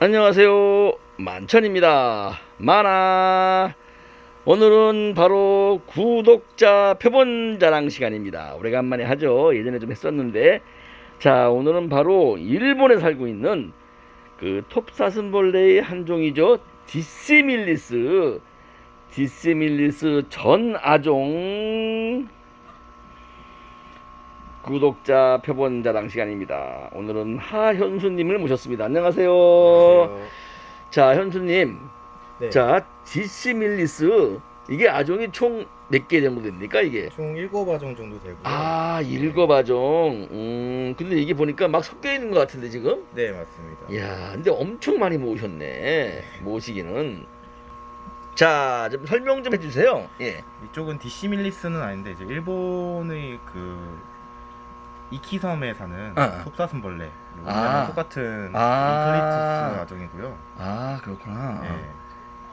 안녕하세요. 만천입니다. 만화. 오늘은 바로 구독자 표본 자랑 시간입니다. 오래간만에 하죠. 예전에 좀 했었는데. 자, 오늘은 바로 일본에 살고 있는 그 톱사슴벌레의 한 종이죠. 디시밀리스. 디시밀리스 전 아종 구독자 표본 자랑 시간입니다. 오늘은 하현수님을 모셨습니다. 안녕하세요. 자, 현수님. 네. 자, 디시밀리스 이게 아종이 총 몇 개 정도 됩니까 이게? 총 7아종 정도 되고요. 아, 일곱 아종. 음, 근데 이게 보니까 막 섞여 있는 것 같은데 지금? 네, 맞습니다. 이야, 근데 엄청 많이 모으셨네. 모으시기는. 자, 좀 설명 좀 해주세요. 예. 이쪽은 디시밀리스는 아닌데 이제 일본의 그 이키섬에 사는 아. 톱사슴벌레 아. 우리나라 똑같은 아. 인클리투스 아종이고요. 아, 그렇구나. 네.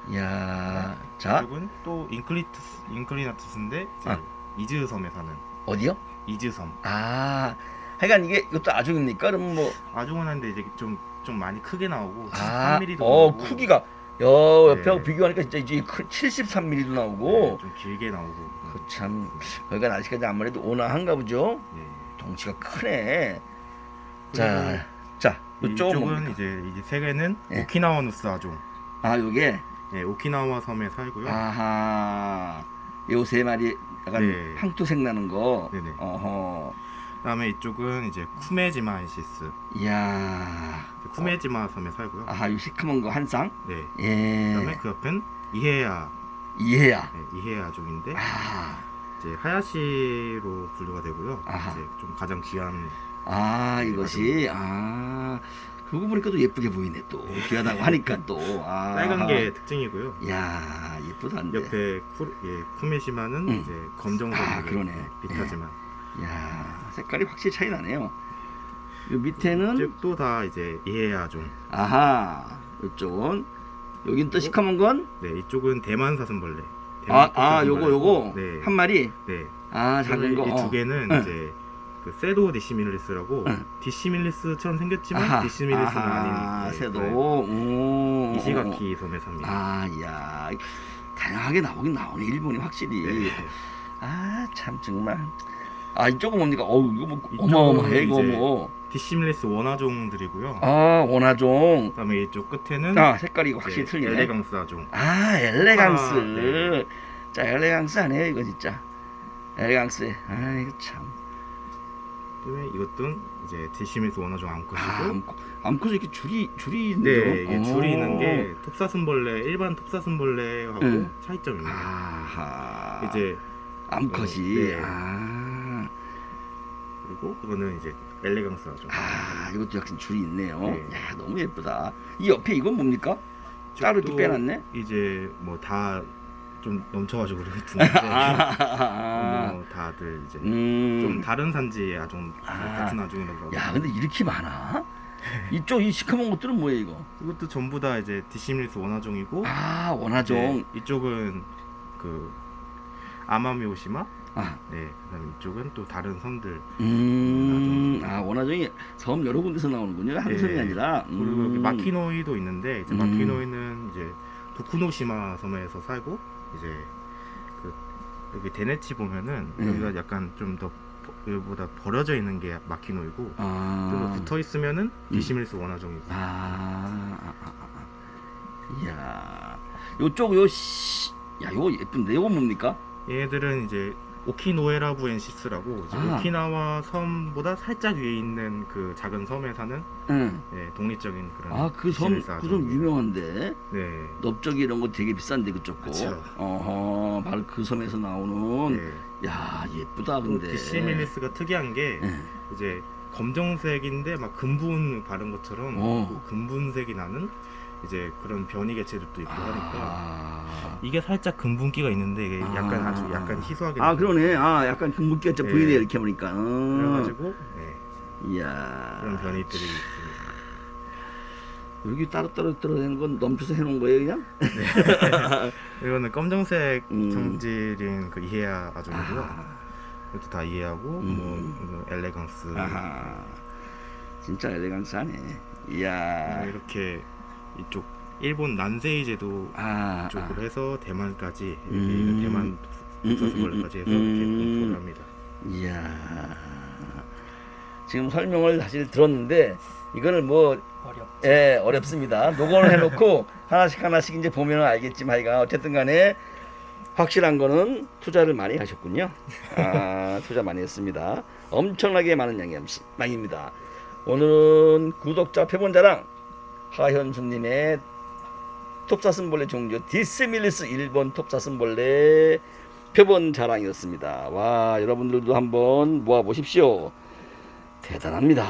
이야, 자, 이쪽은 또 인클리투스 인클리나투스인데 이제 아. 이즈 섬에 사는 어디요? 이즈 섬 아, 하여간 이게 이것도 아종입니까? 그럼 뭐, 아종은 한데 이제 좀 좀 많이 크게 나오고 아, 73mm도 어, 크기가, 야, 옆에하고 네. 비교하니까 진짜 이제 73mm도 나오고, 네, 좀 길게 나오고 그 참, 그러니까 아직까지 아무래도 온화한가 보죠? 네. 덩치가 크네. 자, 자, 이쪽은 이쪽은? 이제 이제 세 개는 예. 오키나와 누스 아종. 아, 요게, 네, 오키나와 섬에 살고요. 아하, 요 세 마리 약간 네. 황토색 나는 거, 네네. 어허, 그다음에 이쪽은 이제 쿠메지마이시스. 이야, 쿠메지마 섬에 살고요. 아하, 요 시커먼 거 한 쌍? 네. 예, 그다음에 그 옆엔 이헤야, 이해야. 네, 이헤야 아종인데 아, 이제 하야시로 분류가 되고요. 아하. 이제 좀 가장 귀한 아 이것이 아 그거 보니까 또 예쁘게 보이네 또 귀하다고 하니까 또 아. 빨간 게 특징이고요. 야 예쁘다는데 옆에 쿠, 예, 쿠메시마는 음. 이제 검정색 아, 그러네. 비타지만 야 색깔이 확실히 차이 나네요 요 밑에는 이쪽도 다 이제 이헤야 아종. 아하 이쪽은 여긴 또 시커먼 건 네, 이쪽은 대만 사슴벌레. 아, 아 요거 요거 네. 한 마리 네. 아 작은 거 이두 어. 개는 응. 이제 그 세도 디시밀리스라고 응. 디시밀리스처럼 생겼지만 아하, 디시밀리스는 아하, 아닌 네, 새도 네. 오 이시가키 섬에 삽니다. 아 야 다양하게 나오긴 나오네 일본이 확실히 네. 아참 정말 아 이쪽은 뭡니까 어우 이거 뭐 어마어마해 이거 뭐아 디시밀리스 원아종들이고요. 원화종 그다음에 이쪽 끝에는 아 색깔이 확실히 틀리네 엘레강스 아종. 아 엘레강스 아, 네. 자 엘레강스 아니에요 이거 진짜 엘레강스 아 이거 참 그다음에 이것도 이제 디시밀리스 원아종 아, 암컷이고. 암컷 암컷 이렇게 줄이 줄이 네, 있네요 이게 줄이 있는 오. 게 톱사슴벌레 일반 톱사슴벌레하고 응. 차이점입니다. 아하 이제 암컷이 네. 아, 그리고 이거는 이제 엘레강스 아종. 아 이것도 역시 줄이 있네요 네. 야 너무 예쁘다 이 옆에 이건 뭡니까 따로 이쪽도 빼놨네 이제 뭐 다 좀 넘쳐가지고 그렇게 두는데 아, 뭐 다들 이제 음. 좀 다른 산지의 아종 아. 같은 아종이라고 하고 야 근데 이렇게 많아? 이쪽 이 시커먼 것들은 뭐예요 이거? 이것도 전부 다 이제 디시밀리스 원아종이고 아 원화종 네, 이쪽은 그 아마미오시마 아, 네 그다음에 이쪽은 또 다른 섬들 음, 아 원화종이 섬 여러 군데서 나오는군요 한 네. 섬이 아니라 그리고 여기 음. 마키노이도 있는데 이제 음. 마키노이는 이제 도쿠노시마 섬에서 살고 이제 그 여기 데네치 보면은 음. 여기가 약간 좀 더 여기보다 버려져 있는 게 마키노이고 아, 좀 더 붙어 있으면은 디시밀리스 원아종이고 아, 아, 아, 아, 아. 이야 요쪽 요 씨, 야 요거 예쁜데 요거 뭡니까? 얘네들은 이제 오키노에라부엔시스라고 이제 아. 오키나와 섬보다 살짝 위에 있는 그 작은 섬에 사는 응. 예, 독립적인 그런 아 그섬그섬 아종이에요. 유명한데 네. 넓적이 이런 거 되게 비싼데 그쪽 거. 그쵸. 어허 바로 그 섬에서 나오는 네. 야 예쁘다 또 근데. 디시밀리스가 특이한 게 예. 이제 검정색인데 막 금분 바른 것처럼 어. 그 금분색이 나는 이제 그런 변이 개체들도 있고 하니까 아, 이게 살짝 금분기가 있는데 이게 아. 약간 아주 약간 희소하게 아 나요. 그러네. 아 약간 그 물기가 좀 네. 보이네 이렇게 보니까. 어. 그래가지고 네, 이야. 그런 변이들이 있습니다. 여기 따로따로 떨어지는 건 넘쳐서 해놓은 거예요 그냥? 이거는 검정색 음. 성질인 그 이해야 아종이고요. 아, 이것도 다 이해하고 음. 뭐 이거 엘레강스 아하. 진짜 엘레강스하네. 네, 이야. 이렇게 이쪽 일본 난세이 제도 아, 쪽으로 아. 해서 대만까지 여기 음. 대만 독사슴벌레까지 해서 이렇게 음. 검토를 합니다. 이야. 지금 설명을 사실 들었는데 이거를 뭐 어렵. 예, 어렵습니다. 녹음을 해놓고 하나씩 하나씩 이제 보면 알겠지만 하여간 어쨌든 간에 확실한 거는 투자를 많이 하셨군요. 아, 투자 많이 했습니다. 엄청나게 많은 양이 양입니다. 오늘은 구독자 표본자랑 하현수님의 톱사슴벌레 종류 디스밀리스 일본 톱사슴벌레 표본 자랑이었습니다. 와 여러분들도 한번 모아 보십시오. 대단합니다.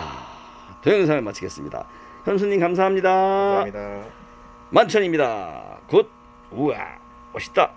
동영상을 마치겠습니다. 현수님 감사합니다. 감사합니다. 만천입니다. 굿. 우와 멋있다.